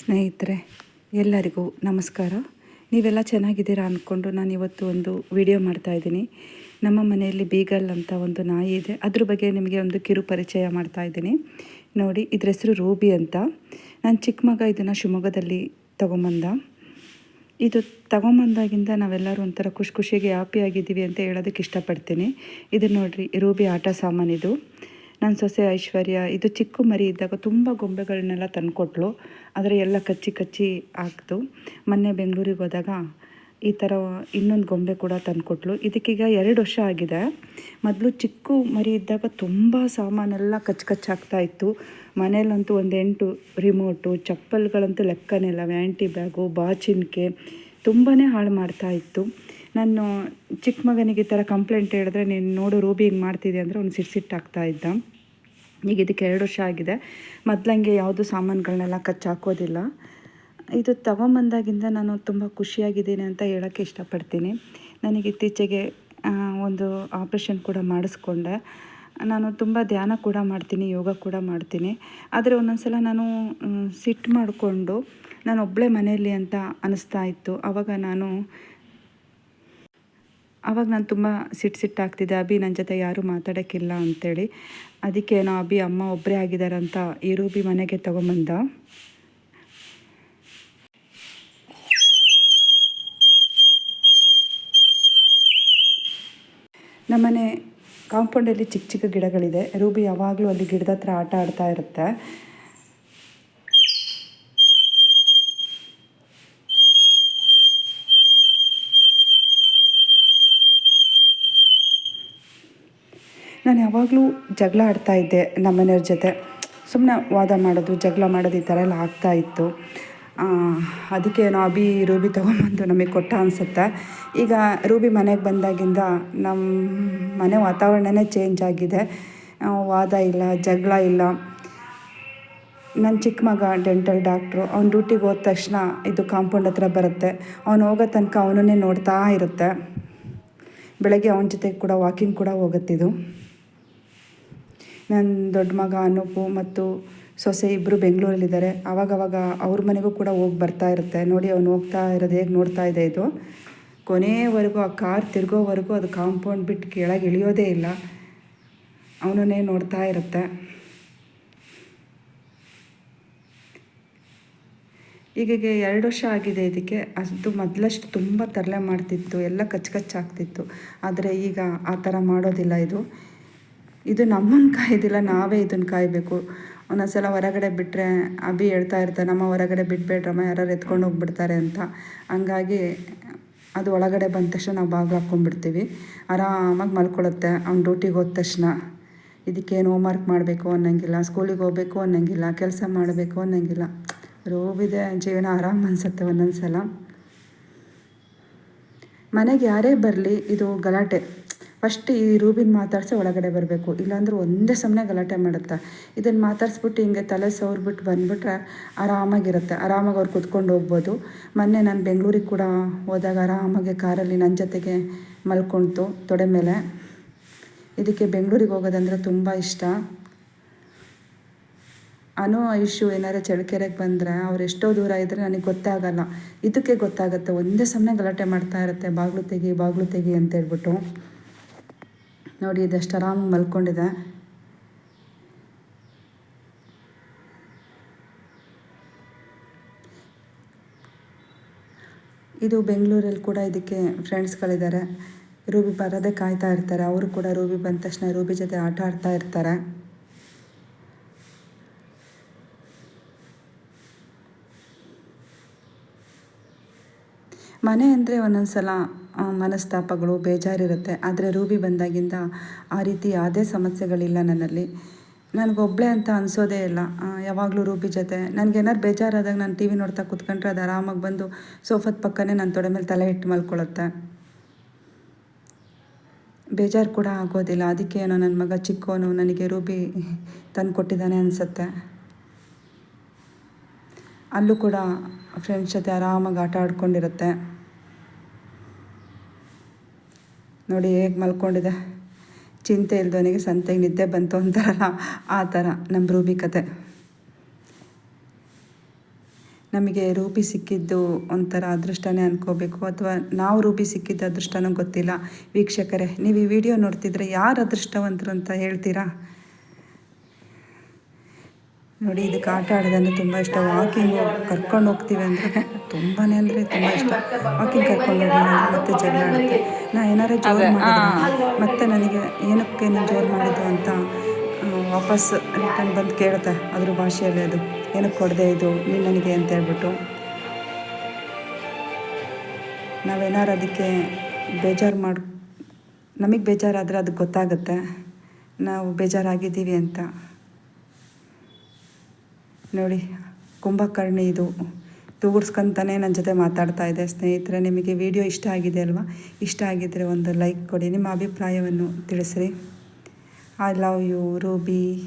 ಸ್ನೇಹಿತರೆ, ಎಲ್ಲರಿಗೂ ನಮಸ್ಕಾರ. ನೀವೆಲ್ಲ ಚೆನ್ನಾಗಿದ್ದೀರಾ ಅಂದ್ಕೊಂಡು ನಾನು ಇವತ್ತು ಒಂದು ವಿಡಿಯೋ ಮಾಡ್ತಾ ಇದ್ದೀನಿ. ನಮ್ಮ ಮನೆಯಲ್ಲಿ ಬೀಗಲ್ ಅಂತ ಒಂದು ನಾಯಿ ಇದೆ. ಅದ್ರ ಬಗ್ಗೆ ನಿಮಗೆ ಒಂದು ಕಿರು ಪರಿಚಯ ಮಾಡ್ತಾ ಇದ್ದೀನಿ. ನೋಡಿ, ಇದ್ರ ಹೆಸರು ರೂಬಿ ಅಂತ. ನಾನು ಚಿಕ್ಕ ಮಗ ಇದನ್ನು ಶಿವಮೊಗ್ಗದಲ್ಲಿ ತೊಗೊಂಬಂದ. ಇದು ತಗೊಂಬಂದಾಗಿಂದ ನಾವೆಲ್ಲರೂ ಒಂಥರ ಖುಷಿ ಖುಷಿಗೆ ಹ್ಯಾಪಿ ಆಗಿದ್ದೀವಿ ಅಂತ ಹೇಳೋದಕ್ಕೆ ಇಷ್ಟಪಡ್ತೀನಿ. ಇದು ನೋಡಿರಿ, ರೂಬಿ ಆಟ ಸಾಮಾನಿದು ನನ್ನ ಸೊಸೆ ಐಶ್ವರ್ಯ, ಇದು ಚಿಕ್ಕ ಮರಿ ಇದ್ದಾಗ ತುಂಬ ಗೊಂಬೆಗಳನ್ನೆಲ್ಲ ತಂದುಕೊಟ್ಲು. ಆದರೆ ಎಲ್ಲ ಕಚ್ಚಿ ಕಚ್ಚಿ ಹಾಕ್ತು ಮೊನ್ನೆ ಬೆಂಗಳೂರಿಗೆ ಹೋದಾಗ ಈ ಥರ ಇನ್ನೊಂದು ಗೊಂಬೆ ಕೂಡ ತಂದುಕೊಟ್ಲು. ಇದಕ್ಕೀಗ ಎರಡು ವರ್ಷ ಆಗಿದೆ. ಮೊದಲು ಚಿಕ್ಕ ಮರಿ ಇದ್ದಾಗ ತುಂಬ ಸಾಮಾನೆಲ್ಲ ಕಚ್ಚು ಕಚ್ಚಾಗ್ತಾ ಇತ್ತು. ಮನೇಲಂತೂ ಒಂದು ಎಂಟು ರಿಮೋಟು ಚಪ್ಪಲ್ಗಳಂತೂ ಲೆಕ್ಕನೇ ಇಲ್ಲ. ವ್ಯಾಂಟಿ ಬ್ಯಾಗು, ಬಾಚಿನ್ಕೆ ತುಂಬಾ ಹಾಳು ಮಾಡ್ತಾ ಇತ್ತು. ನಾನು ಚಿಕ್ಕ ಮಗನಿಗೆ ಈ ಥರ ಕಂಪ್ಲೇಂಟ್ ಹೇಳಿದ್ರೆ, ನೀನು ನೋಡು ರೂಬಿ ಹಿಂಗೆ ಮಾಡ್ತಿದ್ದೆ ಅಂದರೆ ಅವ್ನು ಸಿಟ್ಟಾಗ್ತಾ ಇದ್ದ. ಈಗ ಇದಕ್ಕೆ ಎರಡು ವರ್ಷ ಆಗಿದೆ. ಮೊದಲಂಗೆ ಯಾವುದು ಸಾಮಾನುಗಳನ್ನೆಲ್ಲ ಕಚ್ಚಾಕೋದಿಲ್ಲ ಇದು ತಗೊಂಬಂದಾಗಿಂದ ನಾನು ತುಂಬ ಖುಷಿಯಾಗಿದ್ದೀನಿ ಅಂತ ಹೇಳೋಕ್ಕೆ ಇಷ್ಟಪಡ್ತೀನಿ. ನನಗೆ ಇತ್ತೀಚೆಗೆ ಒಂದು ಆಪ್ರೇಷನ್ ಕೂಡ ಮಾಡಿಸ್ಕೊಂಡೆ. ನಾನು ತುಂಬ ಧ್ಯಾನ ಕೂಡ ಮಾಡ್ತೀನಿ, ಯೋಗ ಕೂಡ ಮಾಡ್ತೀನಿ. ಆದರೆ ಒಂದೊಂದು ಸಲ ನಾನು ಸಿಟ್ಟು ಮಾಡಿಕೊಂಡು ನಾನು ಒಬ್ಬಳೇ ಮನೆಯಲ್ಲಿ ಅಂತ ಅನಿಸ್ತಾ ಇತ್ತು. ಆವಾಗ ನಾನು ಆವಾಗ ನಾನು ತುಂಬ ಸಿಟ್ಟು ಸಿಟ್ಟಾಗ್ತಿದ್ದೆ ಅಭಿ ನನ್ನ ಜೊತೆ ಯಾರೂ ಮಾತಾಡೋಕ್ಕಿಲ್ಲ ಅಂಥೇಳಿ ಅದಕ್ಕೇನೋ ಅಭಿ ಅಮ್ಮ ಒಬ್ಬರೇ ಆಗಿದ್ದಾರಂತ ಈ ರೂಬಿ ಮನೆಗೆ ತೊಗೊಂಬಂದ. ನಮ್ಮನೆ ಕಾಂಪೌಂಡಲ್ಲಿ ಚಿಕ್ಕ ಚಿಕ್ಕ ಗಿಡಗಳಿದೆ. ರೂಬಿ ಯಾವಾಗಲೂ ಅಲ್ಲಿ ಗಿಡದ ಹತ್ರ ಆಟ ಆಡ್ತಾ ಇರುತ್ತೆ. ನಾನು ಯಾವಾಗಲೂ ಜಗಳ ಆಡ್ತಾ ಇದ್ದೆ ನಮ್ಮನೆಯವ್ರ ಜೊತೆ. ಸುಮ್ಮನೆ ವಾದ ಮಾಡೋದು, ಜಗಳ ಮಾಡೋದು ಈ ಥರ ಎಲ್ಲ ಆಗ್ತಾ ಇತ್ತು. ಅದಕ್ಕೆ ಏನೋ ಅಭಿ ರೂಬಿ ತೊಗೊಂಬಂದು ನಮಗೆ ಕೊಟ್ಟ ಅನಿಸುತ್ತೆ. ಈಗ ರೂಬಿ ಮನೆಗೆ ಬಂದಾಗಿಂದ ನಮ್ಮ ಮನೆ ವಾತಾವರಣನೇ ಚೇಂಜ್ ಆಗಿದೆ. ವಾದ ಇಲ್ಲ, ಜಗಳ ಇಲ್ಲ. ನನ್ನ ಚಿಕ್ಕ ಮಗ ಡೆಂಟಲ್ ಡಾಕ್ಟ್ರು ಅವ್ನ ಡ್ಯೂಟಿಗೆ ಹೋದ ತಕ್ಷಣ ಇದು ಕಾಂಪೌಂಡ್ ಹತ್ರ ಬರುತ್ತೆ. ಅವ್ನು ಹೋಗೋ ತನಕ ಅವನನ್ನೇ ನೋಡ್ತಾ ಇರುತ್ತೆ. ಬೆಳಗ್ಗೆ ಅವನ ಜೊತೆ ಕೂಡ ವಾಕಿಂಗ್ ಕೂಡ ಹೋಗುತ್ತಿದ್ದು ನನ್ನ ದೊಡ್ಡ ಮಗ ಅನೂಪು ಮತ್ತು ಸೊಸೆ ಇಬ್ಬರು ಬೆಂಗಳೂರಲ್ಲಿದ್ದಾರೆ. ಅವಾಗವಾಗ ಅವ್ರ ಮನೆಗೂ ಕೂಡ ಹೋಗಿ ಬರ್ತಾ ಇರುತ್ತೆ. ನೋಡಿ ಅವ್ನು ಹೋಗ್ತಾ ಇರೋದು ಹೇಗೆ ನೋಡ್ತಾ ಇದೆ ಇದು. ಕೊನೆಯವರೆಗೂ ಆ ಕಾರ್ ತಿರುಗೋವರೆಗೂ ಅದು ಕಾಂಪೌಂಡ್ ಬಿಟ್ಟು ಕೆಳಗೆ ಇಳಿಯೋದೇ ಇಲ್ಲ. ಅವನನ್ನೇ ನೋಡ್ತಾ ಇರುತ್ತೆ. ಈಗೀಗ ಎರಡು ವರ್ಷ ಆಗಿದೆ ಇದಕ್ಕೆ. ಅದು ಮೊದಲಷ್ಟು ತುಂಬ ತರಲೆ ಮಾಡ್ತಿತ್ತು. ಎಲ್ಲ ಕಚ್ಚ ಕಚ್ಚಾಗ್ತಿತ್ತು ಆದರೆ ಈಗ ಆ ಥರ ಮಾಡೋದಿಲ್ಲ ಇದು. ಇದು ನಮ್ಮನ್ನ ಕಾಯ್ದಿಲ್ಲ, ನಾವೇ ಇದನ್ನು ಕಾಯಬೇಕು. ಒಂದೊಂದ್ಸಲ ಹೊರಗಡೆ ಬಿಟ್ಟರೆ ಅಭಿ ಹೇಳ್ತಾ ಇರ್ತಾರೆ ನಮ್ಮ ಹೊರಗಡೆ ಬಿಟ್ಬೇಡ್ರಮ್ಮ ಯಾರು ಎತ್ಕೊಂಡು ಹೋಗ್ಬಿಡ್ತಾರೆ ಅಂತ. ಹಂಗಾಗಿ ಅದು ಒಳಗಡೆ ಬಂದ ತಕ್ಷಣ ನಾವು ಬಾಗಿಲು ಹಾಕ್ಕೊಂಡ್ಬಿಡ್ತೀವಿ. ಆರಾಮಾಗಿ ಮಲ್ಕೊಳ್ಳುತ್ತೆ, ಅವ್ನು ಡ್ಯೂಟಿಗೆ ಹೋದ ತಕ್ಷಣ. ಇದಕ್ಕೇನು ಹೋಮ್ವರ್ಕ್ ಮಾಡಬೇಕು ಅನ್ನಂಗಿಲ್ಲ ಸ್ಕೂಲಿಗೆ ಹೋಗ್ಬೇಕು ಅನ್ನಂಗಿಲ್ಲ, ಕೆಲಸ ಮಾಡಬೇಕು ಅನ್ನಂಗಿಲ್ಲ. ರೋಬಿದೆ ಜೀವನ ಆರಾಮ ಅನ್ಸುತ್ತೆ ಒಂದೊಂದು ಸಲ ಮನೆಗೆ ಯಾರೇ ಬರಲಿ, ಇದು ಗಲಾಟೆ. ಫಸ್ಟ್ ಈ ರೂಬಿನ ಮಾತಾಡ್ಸಿ ಒಳಗಡೆ ಬರಬೇಕು. ಇಲ್ಲಾಂದ್ರೆ ಒಂದೇ ಸಮನೆ ಗಲಾಟೆ ಮಾಡುತ್ತೆ. ಇದನ್ನು ಮಾತಾಡಿಸ್ಬಿಟ್ಟು ಹಿಂಗೆ ತಲೆ ಸವ್ರಿಬಿಟ್ಟು ಬಂದುಬಿಟ್ರೆ ಆರಾಮಾಗಿರುತ್ತೆ. ಆರಾಮಾಗಿ ಅವ್ರು ಕುತ್ಕೊಂಡು ಹೋಗ್ಬೋದು. ಮೊನ್ನೆ ನಾನು ಬೆಂಗಳೂರಿಗೆ ಕೂಡ ಹೋದಾಗ ಆರಾಮಾಗಿ ಕಾರಲ್ಲಿ ನನ್ನ ಜೊತೆಗೆ ಮಲ್ಕೊಳ್ತು ತೊಡೆ ಮೇಲೆ. ಇದಕ್ಕೆ ಬೆಂಗಳೂರಿಗೆ ಹೋಗೋದಂದ್ರೆ ತುಂಬ ಇಷ್ಟ. ಅನು ಐಶು ಏನಾರು ಚಳ್ಕೆರೆಗೆ ಬಂದರೆ ಅವ್ರು ಎಷ್ಟೋ ದೂರ ಇದ್ದರೆ ನನಗೆ ಗೊತ್ತಾಗಲ್ಲ ಇದಕ್ಕೆ ಗೊತ್ತಾಗುತ್ತೆ. ಒಂದೇ ಸಮನೆ ಗಲಾಟೆ ಮಾಡ್ತಾ ಇರುತ್ತೆ. ಬಾಗಿಲು ತೆಗಿ ಬಾಗಿಲು ತೆಗಿ ಅಂತ ಹೇಳ್ಬಿಟ್ಟು ನೋಡಿ, ಇದಷ್ಟು ಆರಾಮಾಗಿ ಮಲ್ಕೊಂಡಿದೆ. ಇದು ಬೆಂಗಳೂರಲ್ಲಿ ಕೂಡ ಇದಕ್ಕೆ ಫ್ರೆಂಡ್ಸ್ಗಳಿದ್ದಾರೆ. ರೂಬಿ ಬರೋದೇ ಕಾಯ್ತಾ ಇರ್ತಾರೆ. ಅವರು ಕೂಡ ರೂಬಿ ಬಂದ ತಕ್ಷಣ ರೂಬಿ ಜೊತೆ ಆಟ ಆಡ್ತಾ ಇರ್ತಾರೆ. ಮನೆ ಅಂದರೆ ಒಂದೊಂದು ಸಲ ಮನಸ್ತಾಪಗಳು ಬೇಜಾರಿರುತ್ತೆ. ಆದರೆ ರೂಬಿ ಬಂದಾಗಿಂದ ಆ ರೀತಿ ಯಾವುದೇ ಸಮಸ್ಯೆಗಳಿಲ್ಲ ನನ್ನಲ್ಲಿ. ನನಗೊಬ್ಳೆ ಅಂತ ಅನಿಸೋದೇ ಇಲ್ಲ. ಯಾವಾಗಲೂ ರೂಬಿ ಜೊತೆ. ನನಗೇನಾರು ಬೇಜಾರಾದಾಗ ನಾನು ಟಿ ವಿ ನೋಡ್ತಾ ಕೂತ್ಕೊಂಡ್ರೆ ಅದು ಆರಾಮಾಗಿ ಬಂದು ಸೋಫಾದ ಪಕ್ಕನೇ ನನ್ನ ತೊಡೆ ಮೇಲೆ ತಲೆ ಇಟ್ಟು ಮಲ್ಕೊಳ್ಳುತ್ತೆ. ಬೇಜಾರು ಕೂಡ ಆಗೋದಿಲ್ಲ. ಅದಕ್ಕೆ ಏನೋ ನನ್ನ ಮಗ ಚಿಕ್ಕವನು ನನಗೆ ರೂಬಿ ತಂದು ಕೊಟ್ಟಿದ್ದಾನೆ ಅನಿಸುತ್ತೆ. ಅಲ್ಲೂ ಕೂಡ ಫ್ರೆಂಡ್ಸ್ ಜೊತೆ ಆರಾಮಾಗಿ ಆಟ ಆಡ್ಕೊಂಡಿರುತ್ತೆ. ನೋಡಿ ಹೇಗೆ ಮಲ್ಕೊಂಡಿದೆ. ಚಿಂತೆ ಇಲ್ದವನಿಗೆ ಸಂತೆಗೆ ನಿದ್ದೆ ಬಂತು ಅಂತಾರಲ್ಲ ಆ ಥರ ನಮ್ಮ ರೂಪಿ ಕತೆ. ನಮಗೆ ರೂಪಿ ಸಿಕ್ಕಿದ್ದು ಒಂಥರ ಅದೃಷ್ಟನೇ ಅನ್ಕೋಬೇಕು ಅಥವಾ ನಾವು ರೂಪಿ ಸಿಕ್ಕಿದ್ದು ಅದೃಷ್ಟನೋ ಗೊತ್ತಿಲ್ಲ. ವೀಕ್ಷಕರೇ, ನೀವು ಈ ವಿಡಿಯೋ ನೋಡ್ತಿದ್ರೆ ಯಾರು ಅದೃಷ್ಟವಂತರು ಅಂತ ಹೇಳ್ತೀರಾ? ನೋಡಿ ಇದಕ್ಕೆ ಆಟ ಆಡೋದಂದ್ರೆ ತುಂಬ ಇಷ್ಟ. ವಾಕಿಂಗ್ ಕರ್ಕೊಂಡು ಹೋಗ್ತೀವಿ ಅಂದರೆ ತುಂಬಾ ಅಂದರೆ ತುಂಬ ಇಷ್ಟ. ವಾಕಿಂಗ್ ಕರ್ಕೊಂಡು ಹೋಗಿ ಮತ್ತೆ ಜಗಳ ಆಡುತ್ತೆ ನಾ ಏನಾರು ಜೋರು ಮಾಡಿದ್ರೆ ಮತ್ತೆ ನನಗೆ ಏನಕ್ಕೆ ನೀನು ಜೋರು ಮಾಡಿದ್ದು ಅಂತ ವಾಪಸ್ ರಿಟರ್ನ್ ಬಂದು ಕೇಳುತ್ತೆ ಅದ್ರ ಭಾಷೆಯಲ್ಲಿ ಅದು. ಏನಕ್ಕೆ ಕೊಡದೆ ಇದು? ನೀನು ನನಗೆ ಅಂತ ಹೇಳ್ಬಿಟ್ಟು. ನಾವೇನಾರು ಅದಕ್ಕೆ ಬೇಜಾರು ಮಾಡಿ ನಮಗೆ ಬೇಜಾರಾದರೆ ಅದಕ್ಕೆ ಗೊತ್ತಾಗುತ್ತೆ. ನಾವು ಬೇಜಾರಾಗಿದ್ದೀವಿ ಅಂತ. ನೋಡಿ, ಕುಂಭಕರ್ಣಿ ಇದು. ತೂಗುಡ್ಸ್ಕೊಂತಾನೆ ನನ್ನ ಜೊತೆ ಮಾತಾಡ್ತಾ ಇದೆ. ಸ್ನೇಹಿತರೆ, ನಿಮಗೆ ವಿಡಿಯೋ ಇಷ್ಟ ಆಗಿದೆ ಅಲ್ವಾ? ಇಷ್ಟ ಆಗಿದ್ದರೆ ಒಂದು ಲೈಕ್ ಕೊಡಿ. ನಿಮ್ಮ ಅಭಿಪ್ರಾಯವನ್ನು ತಿಳಿಸ್ರಿ. I love you Ruby